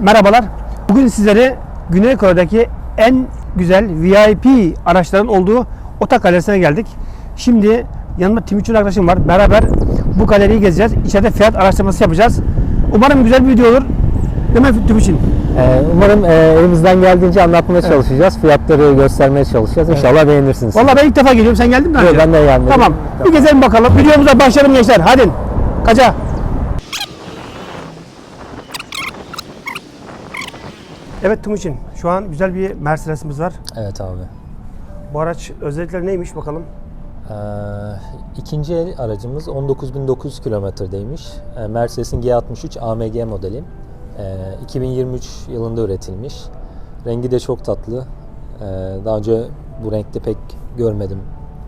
Merhabalar. Bugün sizlere Güney Kore'deki en güzel VIP araçların olduğu Otak Galerisi'ne geldik. Şimdi yanımda Timuçin arkadaşım var. Beraber bu galeriyi gezeceğiz. İçeride fiyat araştırması yapacağız. Umarım güzel bir video olur. Değil Timuçin? Ee, Umarım e, elimizden geldiğince anlatmaya çalışacağız. Fiyatları göstermeye çalışacağız. İnşallah beğenirsiniz. Vallahi ben ilk defa geliyorum. Sen geldin mi? Yok, ben de gelmedim. Tamam. Bir gezelim bakalım. Videomuza başlayalım gençler. Hadi. Kaça. Evet Timuçin. Şu an güzel bir Mercedes'imiz var. Evet abi. Bu araç özellikleri neymiş bakalım. Ee, ikinci el aracımız 19.900 kilometredeymiş. Ee, Mercedes'in G63 AMG modeli. Ee, 2023 yılında üretilmiş. Rengi de çok tatlı. Ee, daha önce bu renkte pek görmedim.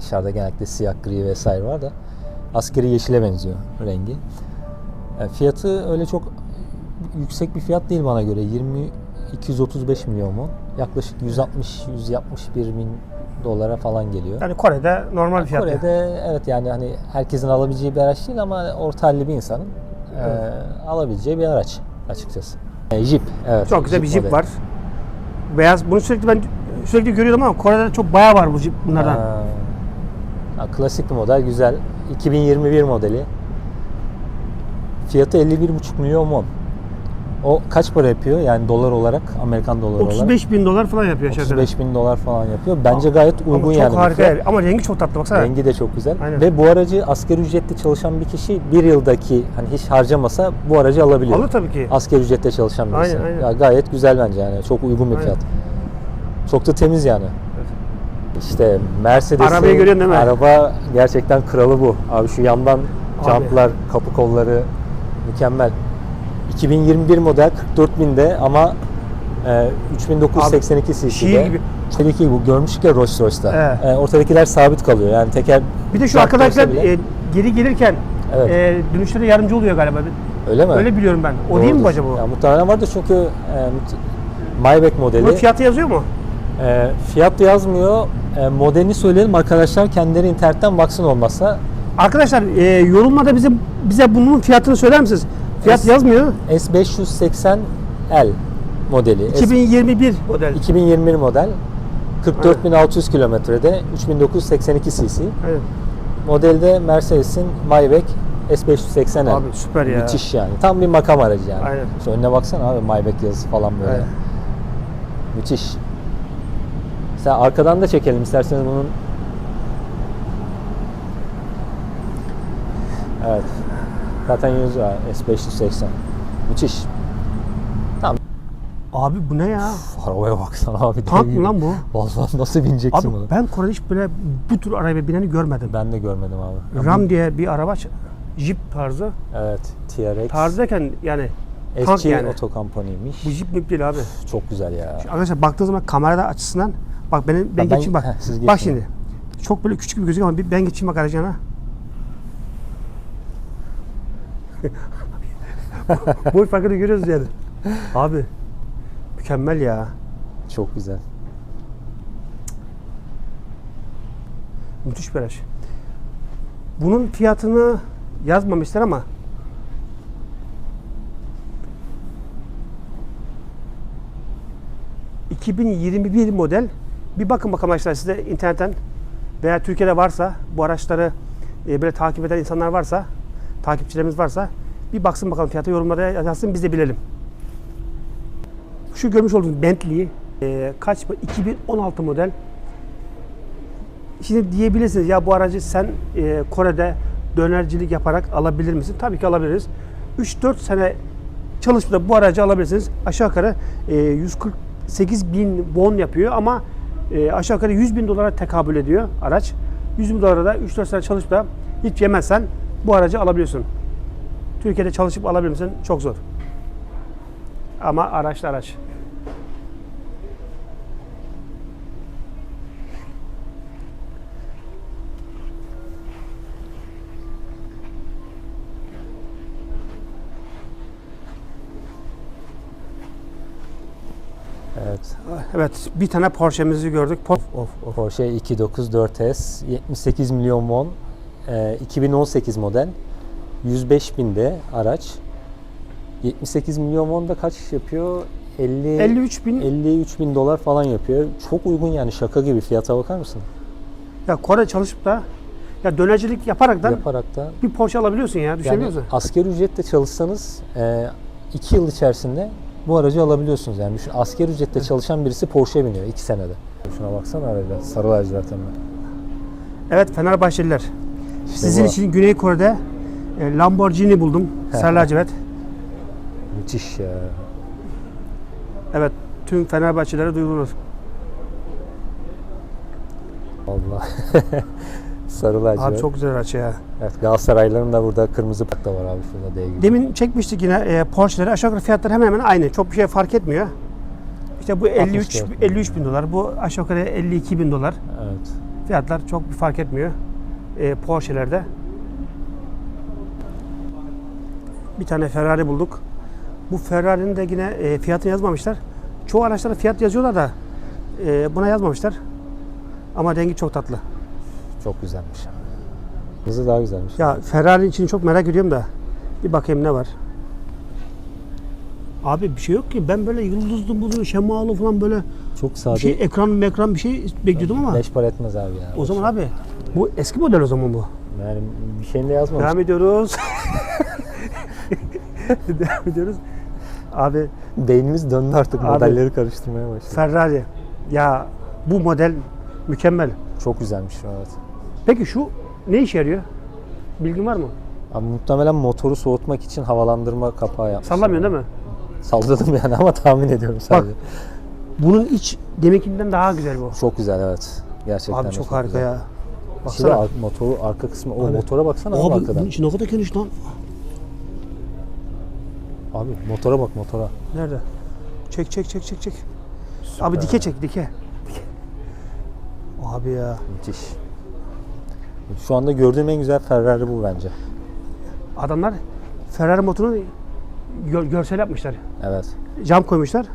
Dışarıda genellikle siyah, gri vesaire var da askeri yeşile benziyor rengi. Ee, fiyatı öyle çok yüksek bir fiyat değil bana göre. 20 235 milyon mu? Yaklaşık 160 161 bin dolara falan geliyor. Yani Kore'de normal fiyat. Kore'de evet yani hani herkesin alabileceği bir araç değil ama orta halli bir insanın Evet. e, alabileceği bir araç açıkçası. E, Jeep evet. Çok güzel bir Jeep modeli. var. Beyaz. Bunu sürekli ben sürekli görüyordum ama Kore'de çok bayağı var bu Jeep bunlardan. Ha, ha, klasik bir model güzel. 2021 modeli. Fiyatı 51,5 milyon won. O kaç para yapıyor yani dolar olarak, Amerikan doları olarak? 35 bin dolar falan yapıyor aşağı yukarı. 35 bin dolar falan yapıyor. Bence gayet Ama uygun çok yani. bu harika. Ama rengi çok tatlı baksana. Rengi de çok güzel. Aynen. Ve bu aracı asgari ücretle çalışan bir kişi bir yıldaki hani hiç harcamasa bu aracı alabiliyor. Alır tabii ki. Asgari ücretle çalışan birisi. Aynen, aynen. Ya gayet güzel bence yani. Çok uygun bir Aynen. fiyat. Çok da temiz yani. İşte Mercedes'in Arabayı görüyorsun değil mi? Araba gerçekten kralı bu. Abi şu yandan jantlar, kapı kolları mükemmel. 2021 model 44 binde ama e, 3982 cc'de. şiir gibi. Bu görmüştük ya Rolls Royce'da. Evet. E, ortadakiler sabit kalıyor. Yani teker Bir de şu dönse bile- e, geri gelirken Evet. e, dönüşlere yardımcı oluyor galiba. öyle mi? Öyle biliyorum ben. O değil mi Doğrudur. acaba bu? Ya, muhtemelen vardır çünkü e, Maybach modeli. Bunun fiyatı yazıyor mu? E, fiyat yazmıyor. E, modelini söyleyelim arkadaşlar kendileri internetten baksın olmazsa. Arkadaşlar e, yorumlarda bize bize bunun fiyatını söyler misiniz? Fiyat Es- yazmıyor. S580L modeli. S- 2021 model. 2021 model. 44.600 kilometrede 3982 cc. Evet. Modelde Mercedes'in Maybach S580L. Abi süper ya. Müthiş yani. Tam bir makam aracı yani. Aynen. Şu önüne baksana abi Maybach yazısı falan böyle. Evet. Müthiş. Sen arkadan da çekelim isterseniz bunun. Evet. Zaten yazıyor ha, S580. Müthiş. Abi bu ne ya? Uf, arabaya baksana abi. Tank mı lan bu? Vallahi nasıl bineceksin Abi bunu? ben Kore'de hiç böyle bu tür araba bineni görmedim. Ben de görmedim abi. Ram diye bir araba Jeep tarzı. Evet. TRX. Tarzı derken yani Eski yani. Oto Company'ymiş. Bu Jeep mi değil abi. Çok güzel ya. Arkadaşlar baktığınız zaman kamerada açısından bak benim ben, ben- geçeyim bak. heh, siz bak geçin. şimdi. Çok böyle küçük bir gözüküyor ama ben geçeyim bak aracına. Boy farkını görüyoruz yani. Abi mükemmel ya. Çok güzel. Müthiş bir araç. Bunun fiyatını yazmamışlar ama ...2021 model... ...bir bakın bakalım arkadaşlar size internetten... ...veya Türkiye'de varsa... ...bu araçları e, böyle takip eden insanlar varsa... ...takipçilerimiz varsa... ...bir baksın bakalım fiyatı yorumlara yazsın biz de bilelim. Şu görmüş olduğunuz Bentley... e, ...kaç bu? 2016 model... Şimdi diyebilirsiniz ya bu aracı sen e, Kore'de dönercilik yaparak alabilir misin? Tabii ki alabiliriz. 3-4 sene çalışıp bu aracı alabilirsiniz. Aşağı yukarı e, 148 bin won yapıyor ama e, aşağı yukarı 100 bin dolara tekabül ediyor araç. 100 bin dolara da 3-4 sene çalışıp da hiç yemezsen bu aracı alabiliyorsun. Türkiye'de çalışıp alabilir misin? Çok zor. Ama araçlı araç. Evet. Evet bir tane Porsche'mizi gördük. Of of of. Porsche 294S 78 milyon won. Ee, 2018 model. 105 binde araç. 78 milyon won da kaç yapıyor? 50 53 bin 53 bin dolar falan yapıyor. Çok uygun yani şaka gibi fiyata bakar mısın? ya Kore çalışıp da ya dönercilik yaparaktan Yaparak da bir Porsche alabiliyorsun ya yani düşünebiliyor musun? asgari ücretle çalışsanız 2 yıl içerisinde bu aracı alabiliyorsunuz. Yani düşün asgari ücretle çalışan birisi Porsche biniyor 2 senede. Şuna baksana arada sarı lacivert hem de. Evet Fenerbahçeliler. Sizin bu. için Güney Kore'de e, Lamborghini buldum. Sarı lacivert. Müthiş ya. Evet tüm Fenerbahçelilere duyurulur. Allah. sarı lacivert. Abi çok güzel araç ya. Evet Galatasaraylıların da burada kırmızı park da var abi şurada D gibi. Demin çekmiştik yine e, Porsche'leri. Aşağı yukarı fiyatları hemen hemen aynı. Çok bir şey fark etmiyor. İşte bu 53 64. 53 bin dolar. Bu aşağı yukarı 52 bin dolar. Evet. Fiyatlar çok bir fark etmiyor. E, Porsche'lerde. Bir tane Ferrari bulduk. Bu Ferrari'nin de yine e, fiyatını yazmamışlar. Çoğu araçlara fiyat yazıyorlar da e, buna yazmamışlar. Ama rengi çok tatlı. Çok güzelmiş. Hızı daha güzelmiş. Ya Ferrari için çok merak ediyorum da bir bakayım ne var. Abi bir şey yok ki. Ben böyle yıldızlı bulu, şemalı falan böyle Çok sade. bir şey ekran ekran bir şey bekliyordum ama Beş para etmez abi ya. o zaman abi bu eski model o zaman bu. Yani bir şeyinde yazmamış. Devam ediyoruz. Devam ediyoruz. Abi Beynimiz döndü artık Abi- modelleri karıştırmaya başladı. Ferrari. Ya bu model mükemmel. Çok güzelmiş evet. Peki şu ne işe yarıyor? Bilgin var mı? Abi muhtemelen motoru soğutmak için havalandırma kapağı yapmışlar. Sallamıyorsun değil mi? Salladım yani ama tahmin ediyorum sadece. Bunun iç deminkinden daha güzel bu. Çok güzel evet. Gerçekten Abi de çok harika güzel. ya. Baksana. ar- motoru arka kısmı. O Abi. motora baksana abi, Abi arkadan. bunun içi ne kadar geniş lan. Abi motora bak motora. Nerede? Çek çek çek çek çek. Abi dike çek dike. Abi ya. Müthiş. Şu anda gördüğüm en güzel Ferrari bu bence. Adamlar Ferrari motorunu gör- görsel yapmışlar. Evet. Cam koymuşlar.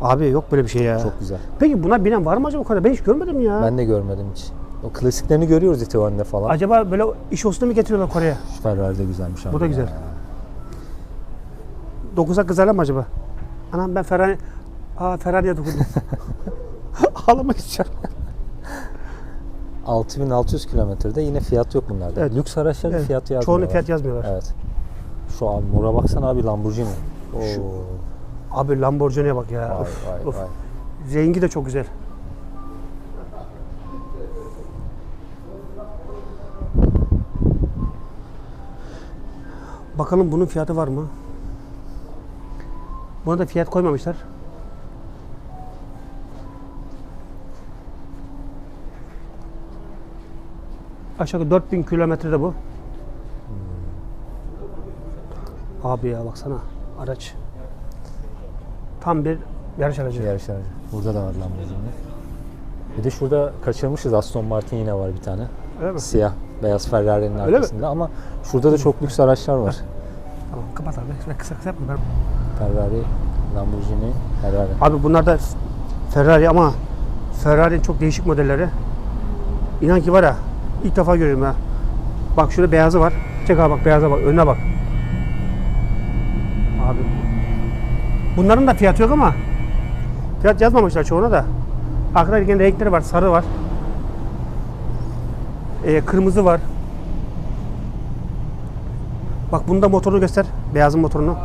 Abi yok böyle bir şey ya. Çok güzel. Peki buna binen var mı acaba o kadar? Ben hiç görmedim ya. Ben de görmedim hiç. O klasiklerini görüyoruz Itivan'da falan. Acaba böyle iş olsun mu getiriyorlar Kore'ye? Ferrari de güzelmiş abi. Bu da güzel. ya. 9'a kızarlar mı acaba? Anam ben Ferrari... Aa Ferrari'ye dokundum. Ağlamak istiyorum. 6600 kilometrede yine fiyat yok bunlarda. Evet. Lüks araçların Evet. fiyatı yazmıyorlar. Çoğunun fiyat yazmıyorlar. Evet. Şu abi mora baksana abi Lamborghini. Oo. Şu- Abi Lamborghini'ye bak ya. Vay Of, vay of. vay. Rengi de çok güzel. Bakalım bunun fiyatı var mı? Buna da fiyat koymamışlar. Aşağı yukarı 4000 kilometrede bu. Abi ya baksana araç. Tam bir yarış aracı. Yarış aracı. Burada da var Lamborghini. Bir de şurada kaçırmışız Aston Martin yine var bir tane. Öyle mi? Siyah beyaz Ferrari'nin mi? arkasında ama şurada da çok lüks araçlar var. Tamam kapat abi. Ben kısa kısa yapma. Ben- Ferrari, Lamborghini, Ferrari. Abi bunlar da Ferrari ama Ferrari'nin çok değişik modelleri. İnan ki var ya ilk defa görüyorum ha. Bak şurada beyazı var. Çek abi bak beyaza bak. Önüne bak. Abi. Bunların da fiyatı yok ama fiyat yazmamışlar çoğuna da. Arkada renkleri var. Sarı var. Ee, kırmızı var. Bak bunda motorunu göster. Beyazın motorunu.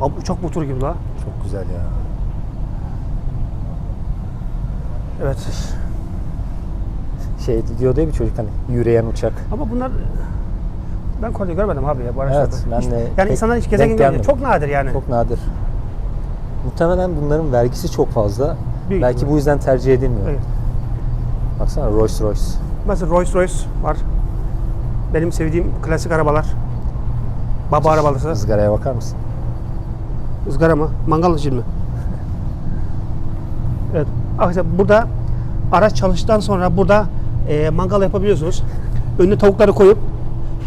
Abi uçak motoru gibi la. Çok güzel ya. Evet. Şey diyor ya bir çocuk hani yürüyen uçak. Ama bunlar ben Kore'de görmedim abi ya bu araçlarda. Evet, ben Hiç- de yani insanlar hiç gezegen görmüyor. Çok nadir yani. Çok nadir. Muhtemelen bunların vergisi çok fazla. Büyük Belki ihtimal. bu yüzden tercih edilmiyor. Evet. Baksana Rolls Royce. Mesela Rolls Royce var. Benim sevdiğim klasik arabalar. Baba arabalısı. Izgaraya bakar mısın? Izgara mı? Mangal için mi? Evet. Arkadaşlar burada araç çalıştıktan sonra burada e, mangal yapabiliyorsunuz. Önüne tavukları koyup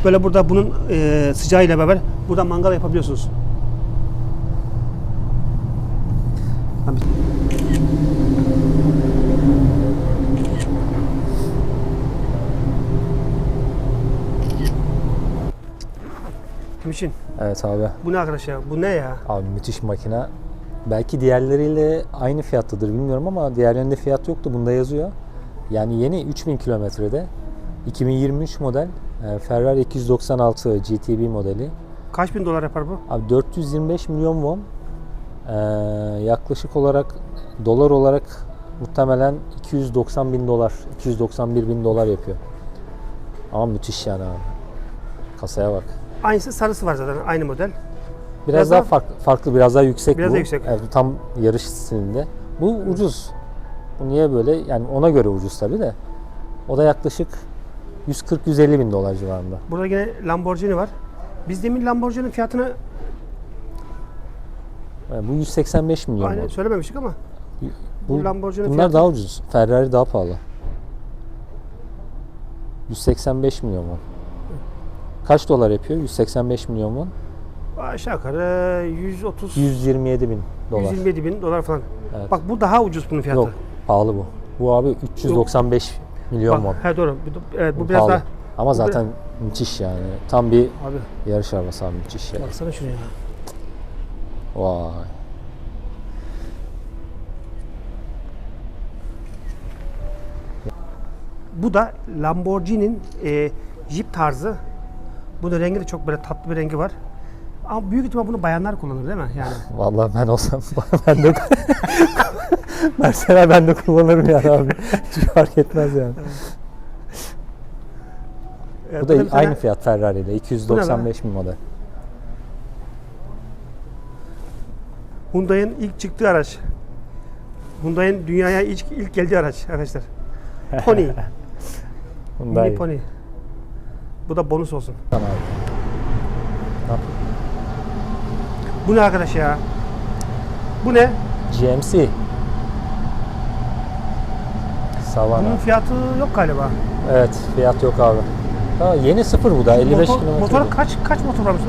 böyle burada bunun e, sıcağıyla beraber burada mangal yapabiliyorsunuz. Abi. Timuçin Evet abi. bu ne arkadaş ya? Bu ne ya? Abi müthiş makine. Belki diğerleriyle aynı fiyattadır bilmiyorum ama diğerlerinde fiyat yoktu. Bunda yazıyor. Yani yeni 3000 kilometrede 2023 model e, Ferrari 296 GTB modeli. Kaç bin dolar yapar bu? Abi 425 milyon won. Ee, yaklaşık olarak dolar olarak muhtemelen 290 bin dolar, 291 bin dolar yapıyor. Ama müthiş yani abi. Kasaya bak. Aynısı sarısı var zaten aynı model. Biraz, Biraz daha daha- farklı, farklı, biraz daha yüksek Biraz bu. daha yüksek. Evet, bu tam yarış stilinde. Bu ucuz. Bu niye böyle? Yani ona göre ucuz tabii de. O da yaklaşık 140-150 bin dolar civarında. Burada yine Lamborghini var. Biz demin Lamborghini'nin fiyatını Yani bu 185 milyon. aynı bu. söylememiştik ama Bu, bu Lamborghini bunlar fiyatı- daha ucuz. Ferrari daha pahalı. 185 milyon won. Kaç dolar yapıyor? 185 milyon won. aşağı yukarı 130 127 bin dolar. 127 bin dolar falan. Evet. Bak bu daha ucuz bunun fiyatı. Yok pahalı bu. Bu abi 395 milyon Bak, won. he doğru. Bu- Evet bu, Bu biraz pahalı. daha Ama zaten müthiş yani. Tam bir abi yarış arabası abi müthiş ya. baksana şuraya. Vay. Bu da Lamborghini'nin e, Jeep tarzı. Bunun rengi de çok böyle tatlı bir rengi var. Ama büyük ihtimal bunu bayanlar kullanır değil mi? Yani Vallahi ben olsam ben de mesela ben de kullanırım yani abi. Hiç fark etmez yani. e, Bu da tane aynı fiyat Ferrari ile 295 bin model. Hyundai'nin ilk çıktığı araç. Hyundai'nin dünyaya ilk, ilk geldiği araç arkadaşlar. Pony. Bundan Mini Pony. Bu da bonus olsun. Tamam abi. Yap- Bu ne arkadaş ya? Bu ne? GMC. Savana. Bunun fiyatı yok galiba. Evet fiyat yok abi. Ha, yeni sıfır bu da 55 motor, kilometre. motor kaç kaç motor varmış?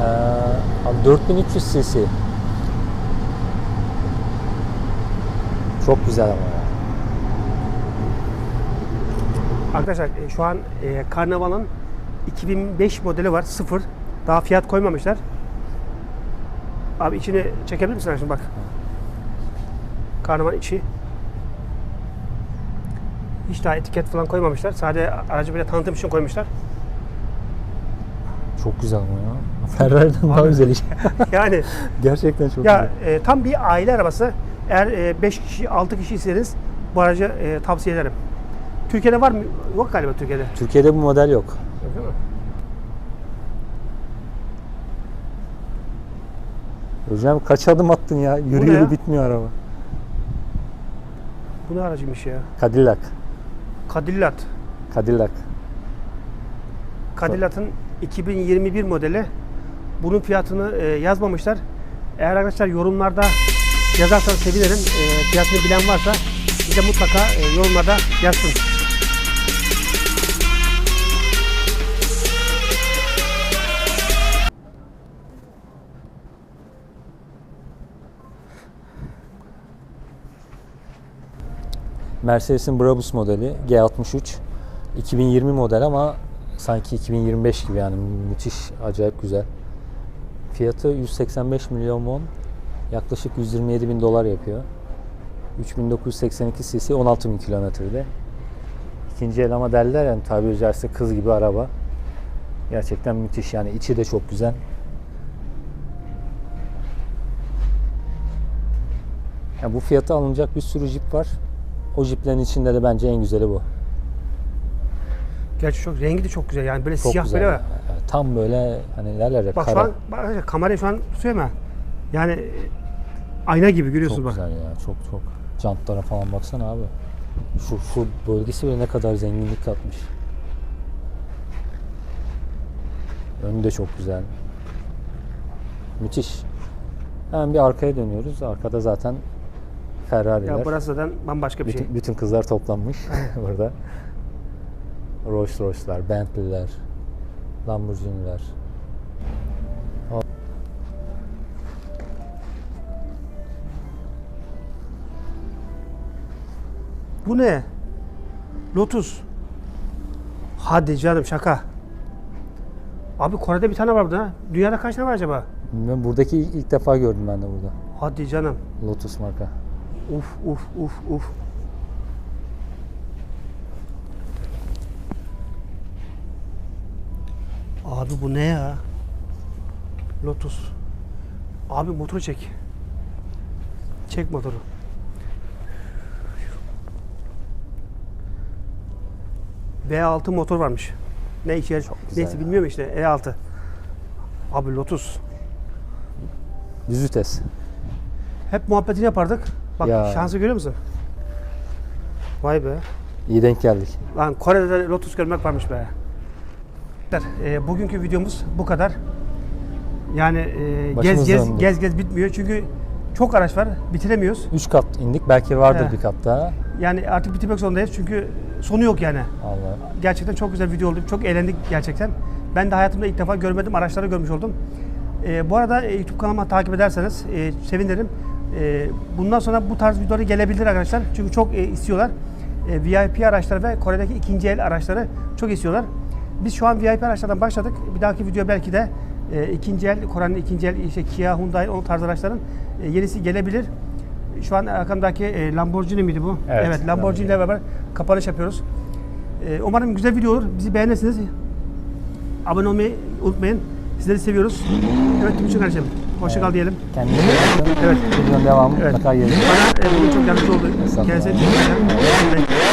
Ee, abi 4300 cc. Çok güzel ama ya. Arkadaşlar e, şu an e, Karnaval'ın 2005 modeli var. Sıfır. Daha fiyat koymamışlar. Abi içini çekebilir misin şimdi bak. Karnaval içi. Hiç daha etiket falan koymamışlar. Sadece aracı bile tanıtım için koymuşlar. Çok güzel ama ya. Ferrari'den daha güzel iş. Yani Gerçekten çok ya e, tam bir aile arabası. Eğer 5 kişi 6 kişiyseniz bu aracı e, tavsiye ederim. Türkiye'de var mı? Yok galiba Türkiye'de. Türkiye'de bu model yok. Değil mi? Hocam kaç adım attın ya? Yürü yürü ya? bitmiyor araba. Bu ne aracıymış ya? Cadillac. Cadillac. Cadillac. Cadillac'ın 2021 modeli. Bunun fiyatını e, yazmamışlar. Eğer arkadaşlar yorumlarda yazarsanız sevinirim. E, fiyatını bilen varsa bize mutlaka e, yorumlarda yazsın. Mercedes'in Brabus modeli G63. 2020 model ama sanki 2025 gibi yani müthiş, acayip güzel. Fiyatı 185 milyon won. Yaklaşık 127 bin dolar yapıyor. 3982 cc 16 bin kilometrede. İkinci el ama derler yani tabiri caizse kız gibi araba. Gerçekten müthiş yani içi de çok güzel. Ya bu fiyata alınacak bir sürü jip var. O jiplerin içinde de bence en güzeli bu. Gerçi çok rengi de çok güzel yani böyle Çok siyah güzel. böyle ya. var. Tam böyle hani derler ya Bak kara. şu an bak kamerayı şu an tutuyor mu? Yani e, ayna gibi görüyorsunuz çok bak. güzel ya. Çok çok. Jantlara falan baksana abi. Şu şu bölgesi bile ne kadar zenginlik katmış. Önü de çok güzel. Müthiş. Hemen bir arkaya dönüyoruz. Arkada zaten Ferrari'ler. Ya burası zaten bambaşka bir şey. bütün, bütün kızlar toplanmış burada. Rolls Royce'lar, Bentley'ler, Lamborghini'ler. Bu ne? Lotus. Hadi canım şaka. Abi Kore'de bir tane var burada. Dünyada kaç tane var acaba? Bilmiyorum buradaki ilk defa gördüm ben de burada. Hadi canım. Lotus marka. Uf uf uf uf. Abi bu ne ya? Lotus. Abi motoru çek. Çek motoru. V6 motor varmış. Ne işe yarar- Neyse ya. bilmiyorum işte E6. Abi Lotus. Düz vites. Hep muhabbetini yapardık. Bak Ya. şansı görüyor musun? Vay be. İyi denk geldik. Lan Kore'de de Lotus görmek varmış be. E, bugünkü videomuz bu kadar. Yani e, gez Başımız gez döndü. gez gez bitmiyor çünkü çok araç var bitiremiyoruz. 3 kat indik. Belki vardır He. bir kat daha. Yani artık bitirmek zorundayız çünkü sonu yok yani. Allah. Gerçekten çok güzel video oldu. Çok eğlendik gerçekten. Ben de hayatımda ilk defa görmedim araçları görmüş oldum. E, bu arada e, YouTube kanalıma takip ederseniz e, sevinirim. E, bundan sonra bu tarz videoları gelebilir arkadaşlar. Çünkü çok e, istiyorlar. E, VIP araçları ve Kore'deki ikinci el araçları çok istiyorlar. Biz şu an VIP araçlardan başladık. Bir dahaki video belki de e, ikinci el, Kore'nin ikinci el, işte Kia, Hyundai, o tarz araçların e, yenisi gelebilir. Şu an arkamdaki e, Lamborghini miydi bu? Evet, Lamborghini ile beraber kapanış yapıyoruz. E, umarım güzel video olur. Bizi beğenirsiniz. Abone olmayı unutmayın. Sizleri seviyoruz. Evet Timuçin kardeşim. Hoşça kal diyelim. Kendinize iyi bakın. Evet. Videonun devamı Evet. mutlaka gelir. Bana e, bugün çok yardımcı oldu. Kendisine teşekkür ederim.